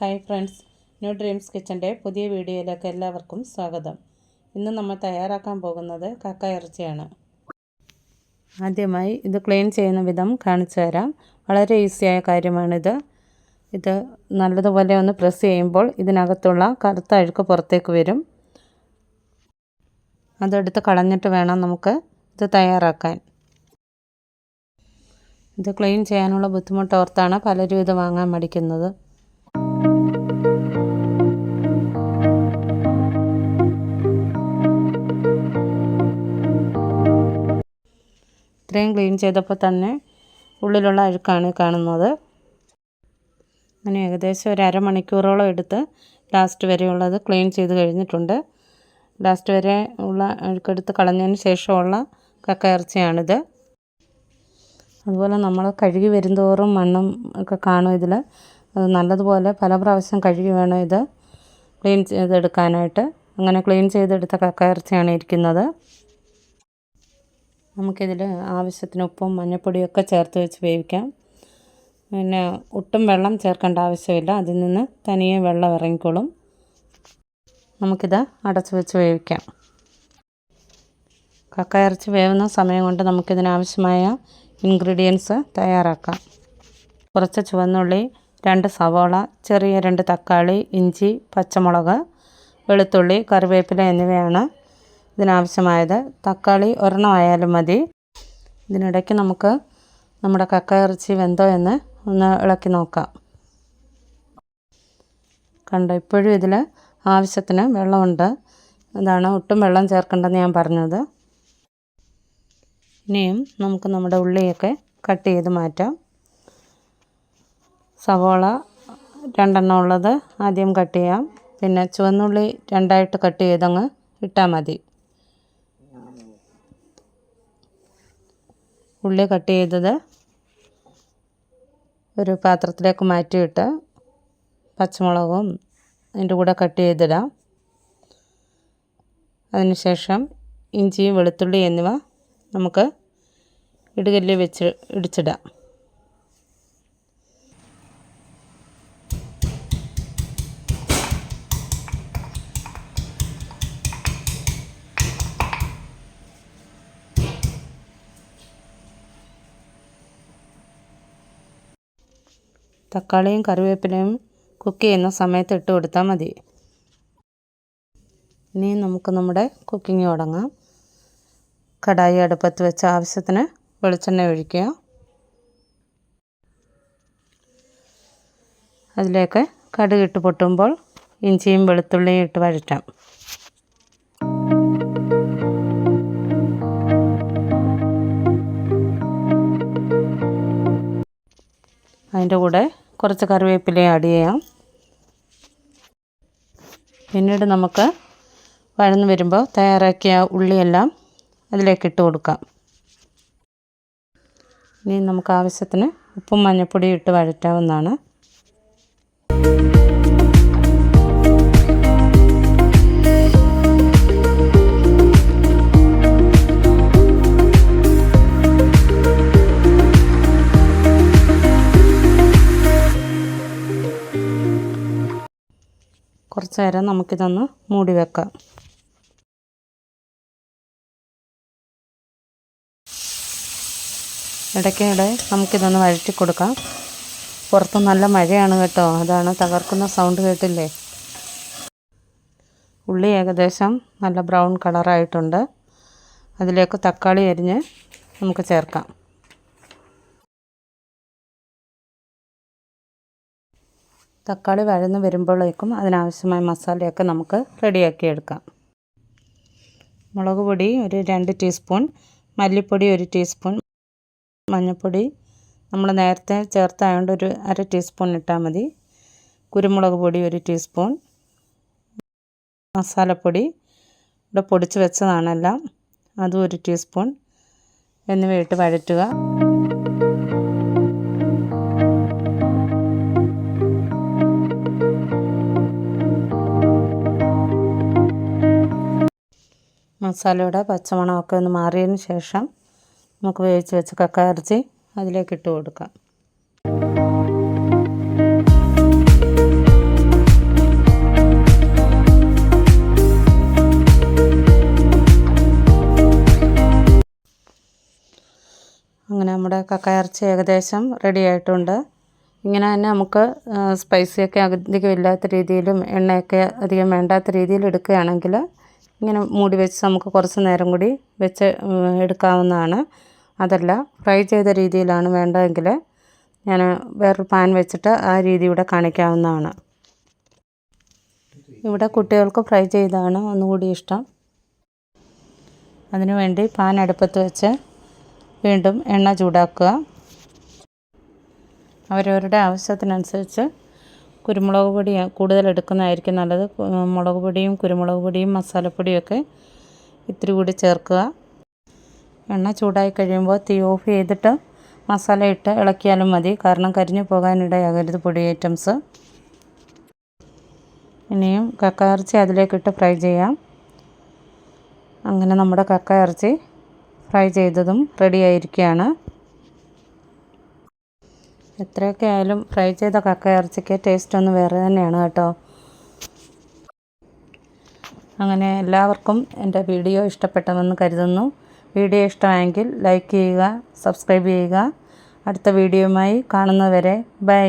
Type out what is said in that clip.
Hi friends new dreams കിച്ചന്റെ പുതിയ വീഡിയോയിലേക്ക് എല്ലാവർക്കും സ്വാഗതം. ഇന്ന് നമ്മൾ തയ്യാറാക്കാൻ പോകുന്നത് കക്ക ഇറച്ചിയാണ് ആദ്യമായി ഇത് ക്ലീൻ ചെയ്യുന്ന വിധം കാണിച്ചു തരാം. വളരെ ഈസിയായ കാര്യമാണിത്. ഇത് നല്ലതുപോലെ ഒന്ന് പ്രസ് ചെയ്യുമ്പോൾ ഇതിനകത്തുള്ള കറുത്ത അഴുക്ക് പുറത്തേക്ക് വരും. അതെടുത്ത് കളഞ്ഞിട്ട് വേണം നമുക്ക് ഇത് തയ്യാറാക്കാൻ. ഇത് ക്ലീൻ ചെയ്യാനുള്ള ബുദ്ധിമുട്ട് ഓർത്താണ് പലരും ഇത് വാങ്ങാൻ മടിക്കുന്നത്. ഇത്രയും ക്ലീൻ ചെയ്തപ്പോൾ തന്നെ ഉള്ളിലുള്ള അഴുക്കാണ് കാണുന്നത്. അങ്ങനെ ഏകദേശം ഒരു അരമണിക്കൂറോളം എടുത്ത് ലാസ്റ്റ് വരെയുള്ളത് ക്ലീൻ ചെയ്ത് കഴിഞ്ഞിട്ടുണ്ട്. ലാസ്റ്റ് വരെ ഉള്ള അഴുക്കെടുത്ത് കളഞ്ഞതിന് ശേഷമുള്ള കക്ക ഇറച്ചിയാണിത് അതുപോലെ നമ്മൾ കഴുകി വരുന്തോറും മണ്ണും ഒക്കെ കാണും ഇതിൽ നല്ലതുപോലെ പല പ്രാവശ്യം കഴുകി വേണം ഇത് ക്ലീൻ ചെയ്തെടുക്കാനായിട്ട്. അങ്ങനെ ക്ലീൻ ചെയ്തെടുത്ത കക്ക ഇറച്ചിയാണ് ഇരിക്കുന്നത്. നമുക്കിതിൽ ആവശ്യത്തിന് ഉപ്പും മഞ്ഞൾപ്പൊടിയൊക്കെ ചേർത്ത് വെച്ച് വേവിക്കാം. പിന്നെ ഒട്ടും വെള്ളം ചേർക്കേണ്ട ആവശ്യമില്ല. അതിൽ നിന്ന് തനിയെ വെള്ളം ഇറങ്ങിക്കോളും. നമുക്കിത് അടച്ചു വെച്ച് വേവിക്കാം. കക്ക ഇറച്ചി വേവുന്ന സമയം കൊണ്ട് നമുക്കിതിനാവശ്യമായ ഇൻഗ്രീഡിയൻസ് തയ്യാറാക്കാം. കുറച്ച് ചുവന്നുള്ളി രണ്ട് സവോള ചെറിയ രണ്ട് തക്കാളി ഇഞ്ചി പച്ചമുളക് വെളുത്തുള്ളി കറിവേപ്പില എന്നിവയാണ് ഇതിനാവശ്യമായത് തക്കാളി ഒരെണ്ണം ആയാലും മതി. ഇതിനിടയ്ക്ക് നമുക്ക് നമ്മുടെ കക്ക ഇറച്ചി വെന്തോ എന്ന് ഒന്ന് ഇളക്കി നോക്കാം. കണ്ടോ ഇപ്പോഴും ഇതിൽ ആവശ്യത്തിന് വെള്ളമുണ്ട്. അതാണ് ഒട്ടും വെള്ളം ചേർക്കേണ്ടെന്ന് ഞാൻ പറഞ്ഞത്. ഇനിയും നമുക്ക് നമ്മുടെ ഉള്ളിയൊക്കെ കട്ട് ചെയ്ത് മാറ്റാം. സവോള രണ്ടെണ്ണം ഉള്ളത് ആദ്യം കട്ട് ചെയ്യാം. പിന്നെ ചുവന്നുള്ളി രണ്ടായിട്ട് കട്ട് ചെയ്തങ്ങ് ഇട്ടാൽ മതി. ഉള്ളി കട്ട് ചെയ്തത് ഒരു പാത്രത്തിലേക്ക് മാറ്റിയിട്ട് പച്ചമുളകും അതിന്റെ കൂടെ കട്ട് ചെയ്തിടാം. അതിനുശേഷം ഇഞ്ചിയും വെളുത്തുള്ളി എന്നിവ നമുക്ക് ഇടുകല്ലിൽ വെച്ച് ഇടിച്ചിടാം. തക്കാളിയും കറിവേപ്പിലയും കുക്ക് ചെയ്യുന്ന സമയത്ത് ഇട്ട് കൊടുത്താൽ മതി. ഇനി നമുക്ക് നമ്മുടെ കുക്കിംഗ് തുടങ്ങാം. കടായി അടുപ്പത്ത് വെച്ച് ആവശ്യത്തിന് വെളിച്ചെണ്ണ ഒഴിക്കുക. അതിലേക്ക് കടുക് ഇട്ട് പൊട്ടുമ്പോൾ ഇഞ്ചിയും വെളുത്തുള്ളിയും ഇട്ട് വഴറ്റാം. അതിന്റെ കൂടെ കുറച്ച് കറിവേപ്പില ആഡ് ചെയ്യാം. പിന്നീട് നമുക്ക് വഴന്ന് വരുമ്പോൾ തയ്യാറാക്കിയ ഉള്ളിയെല്ലാം അതിലേക്ക് ഇട്ട് കൊടുക്കാം. ഇനി നമുക്ക് ആവശ്യത്തിന് ഉപ്പും മഞ്ഞൾപ്പൊടിയും ഇട്ട് വഴറ്റാവുന്നതാണ്. കുറച്ച് നേരം നമുക്കിതൊന്ന് മൂടി വെക്കാം. ഇടയ്ക്കിടെ നമുക്കിതൊന്ന് വഴറ്റി കൊടുക്കാം. പുറത്ത് നല്ല മഴയാണ് കേട്ടോ. അതാണ് തകർക്കുന്ന സൗണ്ട് കേട്ടില്ലേ? ഉള്ളി ഏകദേശം നല്ല ബ്രൗൺ കളറായിട്ടുണ്ട് അതിലേക്ക് തക്കാളി അരിഞ്ഞ് നമുക്ക് ചേർക്കാം. തക്കാളി വഴന്ന് വരുമ്പോഴേക്കും അതിനാവശ്യമായ മസാലയൊക്കെ നമുക്ക് റെഡിയാക്കി എടുക്കാം മുളക് പൊടി ഒരു രണ്ട് ടീസ്പൂൺ മല്ലിപ്പൊടി ഒരു ടീസ്പൂൺ മഞ്ഞൾപ്പൊടി നമ്മൾ നേരത്തെ ചേർത്തായതുകൊണ്ട് ഒരു അര ടീസ്പൂൺ ഇട്ടാൽ മതി. കുരുമുളക് പൊടി ഒരു ടീസ്പൂൺ മസാലപ്പൊടി ഇവിടെ പൊടിച്ച് വെച്ചതാണെല്ലാം അതും ഒരു ടീസ്പൂൺ എന്നിവയിട്ട് വഴറ്റുക. മസാലയുടെ പച്ചമണമൊക്കെ ഒന്ന് മാറിയതിന് ശേഷം നമുക്ക് വേവിച്ച് വെച്ച കക്ക ഇറച്ചി അതിലേക്ക് ഇട്ട് കൊടുക്കാം. അങ്ങനെ നമ്മുടെ കക്കയിറച്ചി ഏകദേശം റെഡി ആയിട്ടുണ്ട്. ഇങ്ങനെ തന്നെ നമുക്ക് സ്പൈസിയൊക്കെ അധികം ഇല്ലാത്ത രീതിയിലും എണ്ണയൊക്കെ അധികം വേണ്ടാത്ത രീതിയിൽ എടുക്കുകയാണെങ്കിൽ ഇങ്ങനെ മൂടി വെച്ച് നമുക്ക് കുറച്ച് നേരം കൂടി വെച്ച് എടുക്കാവുന്നതാണ്. അതല്ല ഫ്രൈ ചെയ്ത രീതിയിലാണ് വേണ്ടതെങ്കിൽ ഞാൻ വേറൊരു പാൻ വെച്ചിട്ട് ആ രീതി ഇവിടെ കാണിക്കാവുന്നതാണ്. ഇവിടെ കുട്ടികൾക്ക് ഫ്രൈ ചെയ്താണ് ഒന്നുകൂടി ഇഷ്ടം. അതിനുവേണ്ടി പാൻ അടുപ്പത്ത് വെച്ച് വീണ്ടും എണ്ണ ചൂടാക്കുക. അവരവരുടെ ആവശ്യത്തിനനുസരിച്ച് കുരുമുളക് പൊടി കൂടുതൽ എടുക്കുന്നതായിരിക്കും നല്ലത് മുളക് പൊടിയും കുരുമുളക് പൊടിയും മസാലപ്പൊടിയൊക്കെ ഇത്തിരി കൂടി ചേർക്കുക. എണ്ണ ചൂടായി കഴിയുമ്പോൾ തീ ഓഫ് ചെയ്തിട്ട് മസാല ഇട്ട് ഇളക്കിയാലും മതി. കാരണം കരിഞ്ഞു പോകാനിടയാകരുത് പൊടി ഐറ്റംസ്. ഇനിയും കക്ക ഇറച്ചി അതിലേക്കിട്ട് ഫ്രൈ ചെയ്യാം. അങ്ങനെ നമ്മുടെ കക്ക ഇറച്ചി ഫ്രൈ ചെയ്തതും റെഡി ആയിരിക്കുകയാണ്. എത്രയൊക്കെ ആയാലും ഫ്രൈ ചെയ്ത കക്ക ഇറച്ചിക്ക് ടേസ്റ്റ് ഒന്ന് വേറെ തന്നെയാണ് കേട്ടോ. അങ്ങനെ എല്ലാവർക്കും എന്റെ വീഡിയോ ഇഷ്ടപ്പെട്ടെന്ന് കരുതുന്നു. വീഡിയോ ഇഷ്ടമായെങ്കിൽ ലൈക്ക് ചെയ്യുക സബ്സ്ക്രൈബ് ചെയ്യുക. അടുത്ത വീഡിയോയുമായി കാണുന്നവരെ ബൈ